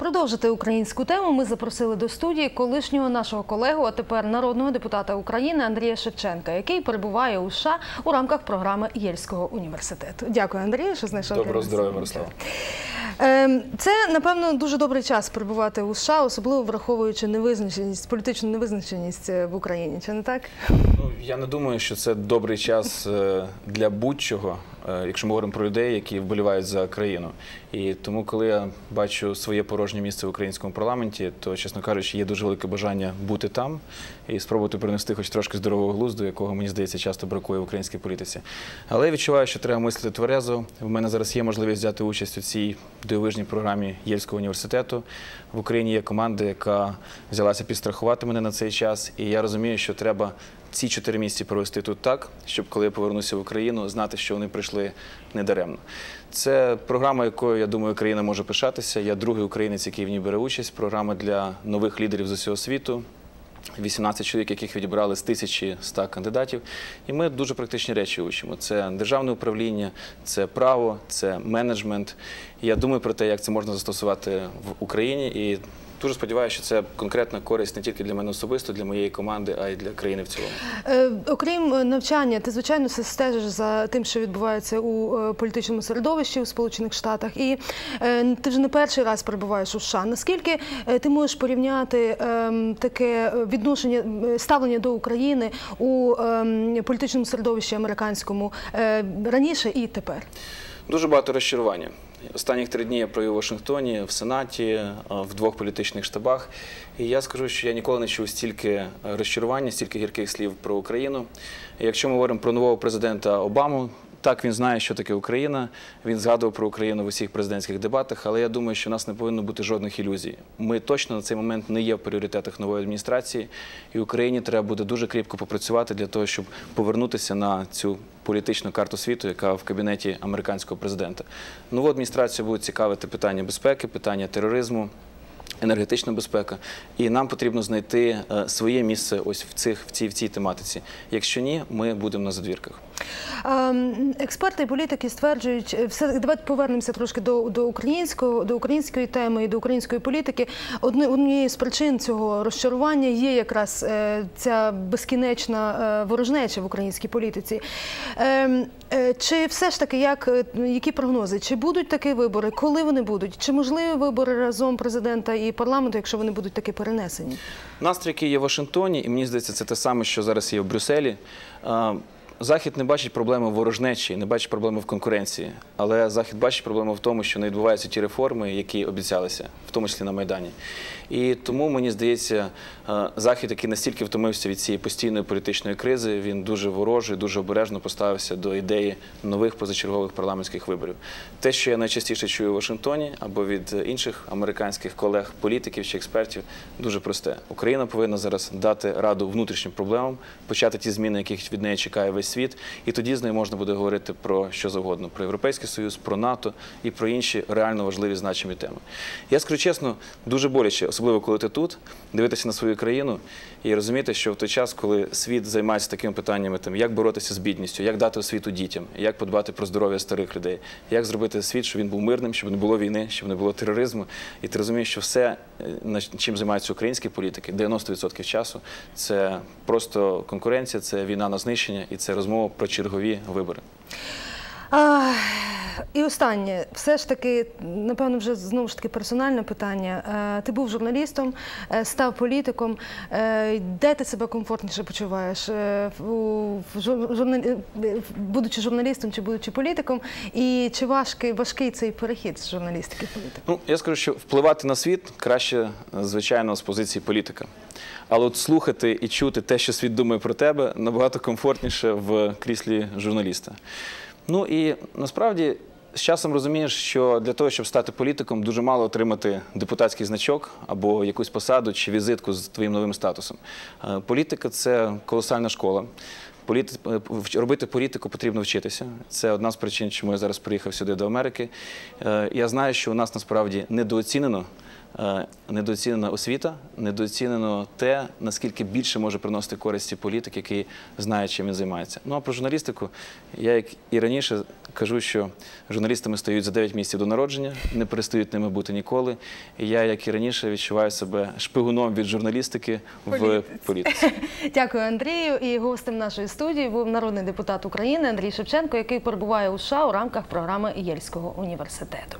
Продовжити українську тему ми запросили до студії колишнього нашого колегу, а тепер народного депутата України Андрія Шевченка, який перебуває у США у рамках програми Єльського університету. Дякую, Андрію, що знайшов Доброго здоров'я, Мирослава. Ем, Це напевно дуже добрий час перебувати у США, особливо враховуючи невизначеність, політичну невизначеність е, в Україні. Чи не так? Ну, я не думаю, що це добрий час е, для будь-чого, якщо ми говоримо про людей, які вболівають за країну. І тому, коли я бачу своє порожнє місце в українському парламенті, то, чесно кажучи, є дуже велике бажання бути там і спробувати принести хоч трошки здорового глузду, якого мені здається часто бракує в українській політиці. Але я відчуваю, що треба мислити тверезо. В мене зараз є можливість взяти участь у цій дивовижній програмі Єльського університету. В Україні є команда, яка взялася підстрахувати мене на цей час. І я розумію, що треба ці чотири місяці провести тут так, щоб коли я повернуся в Україну, знати, що вони прийшли недаремно. Це програма, якою я думаю, країна може пишатися. Я другий українець, який в ній бере участь. Програма для нових лідерів з усього світу. 18 чоловік, яких відібрали з 1100 кандидатів, і ми дуже практичні речі учимо. Це державне управління, це право, це менеджмент. Я думаю про те, як це можна застосувати в Україні. І дуже сподіваюся, що це конкретна користь не тільки для мене особисто, для моєї команди, а й для країни в цілому. Е, Окрім е, навчання, ти звичайно стежиш за тим, що відбувається у е, політичному середовищі у Сполучених Штатах, і е, ти вже не перший раз перебуваєш у США. Наскільки ти можеш порівняти ем, таке відношення ставлення до України у ем, політичному середовищі американському раніше і тепер? Дуже багато розчарування. Останніх три дні я провів у Вашингтоні, в Сенаті, е, в двох політичних штабах. І я скажу, що я ніколи не чув стільки розчарування, стільки гірких слів про Україну. Якщо ми говоримо про нового президента Обаму, так, він знає, що таке Україна. Він згадував про Україну в усіх президентських дебатах, але я думаю, що у нас не повинно бути жодних ілюзій. Ми точно на цей момент не є в пріоритетах нової адміністрації, і Україні треба буде дуже кріпко попрацювати для того, щоб повернутися на цю політичну карту світу, яка в кабінеті американського президента. Нову адміністрацію будуть цікавити питання безпеки, питання тероризму. Енергетична безпека, і нам потрібно знайти е, своє місце ось в цих в цій в цій тематиці. Якщо ні, ми будемо на задвірках. Ем, Експерти і політики стверджують, е, все давайте повернемося трошки до, до українського, до української теми і до української політики. Одне однією з причин цього розчарування є якраз е, ця безкінечна ворожнеча в українській політиці. Ем, Чи все ж таки, як які прогнози? Чи будуть такі вибори? Коли вони будуть? Чи можливі вибори разом президента і парламенту, якщо вони будуть таки перенесені? Настрій, який є в Вашингтоні, і мені здається, це те саме, що зараз є в Брюсселі. Захід не бачить проблеми в ворожнечі, не бачить проблеми в конкуренції. Але Захід бачить проблему в тому, що не відбуваються ті реформи, які обіцялися, в тому числі на Майдані. І тому мені здається, е, Захід, який настільки втомився від цієї постійної політичної кризи, він дуже ворожий, дуже обережно поставився до ідеї нових позачергових парламентських виборів. Те, що я найчастіше чую в Вашингтоні або від інших американських колег, політиків чи експертів, дуже просте. Україна повинна зараз дати раду внутрішнім проблемам, почати ті зміни, яких від неї чекає весь світ, і тоді з нею можна буде говорити про що завгодно: про європейський союз, про НАТО і про інші реально важливі значимі теми. Я скажу чесно, дуже боляче, особливо коли ти тут, дивитися на свою країну і розуміти, що в той час, коли світ займається такими питаннями, там як боротися з бідністю, як дати освіту дітям, як подбати про здоров'я старих людей, як зробити світ, щоб він був мирним, щоб не було війни, щоб не було тероризму. І ти розумієш, що все, е, чим займаються українські політики, 90% часу, це просто конкуренція, це війна на знищення і це розмова про чергові вибори. І останнє, все ж таки, напевно, вже знову ж таки персональне питання. Е, Ти був журналістом, е, став політиком. Е, Де ти себе комфортніше почуваєш? Будучи журналістом чи будучи політиком? І чи важкий, важкий цей перехід з журналістики в політику? Ну, я скажу, що впливати на світ краще, звичайно, з позиції політика. Але от слухати і чути те, що світ думає про тебе, набагато комфортніше в кріслі журналіста. Ну і насправді з часом розумієш, що для того, щоб стати політиком, дуже мало отримати депутатський значок або якусь посаду чи візитку з твоїм новим статусом. Е, Політика це колосальна школа. Політи... е, Робити політику потрібно вчитися. Це одна з причин, чому я зараз приїхав сюди до Америки. Е, Я знаю, що у нас насправді недооцінено недооцінена освіта, недооцінено те, наскільки більше може приносити користі політик, який знає, чим він займається. Ну а про журналістику я, як і раніше, кажу, що журналістами стають за 9 місяців до народження, не перестають ними бути ніколи. І я, як і раніше, відчуваю себе шпигуном від журналістики в політиці. Дякую, Андрію. І гостем нашої студії був народний депутат України Андрій Шевченко, який перебуває у США у рамках програми Єльського університету.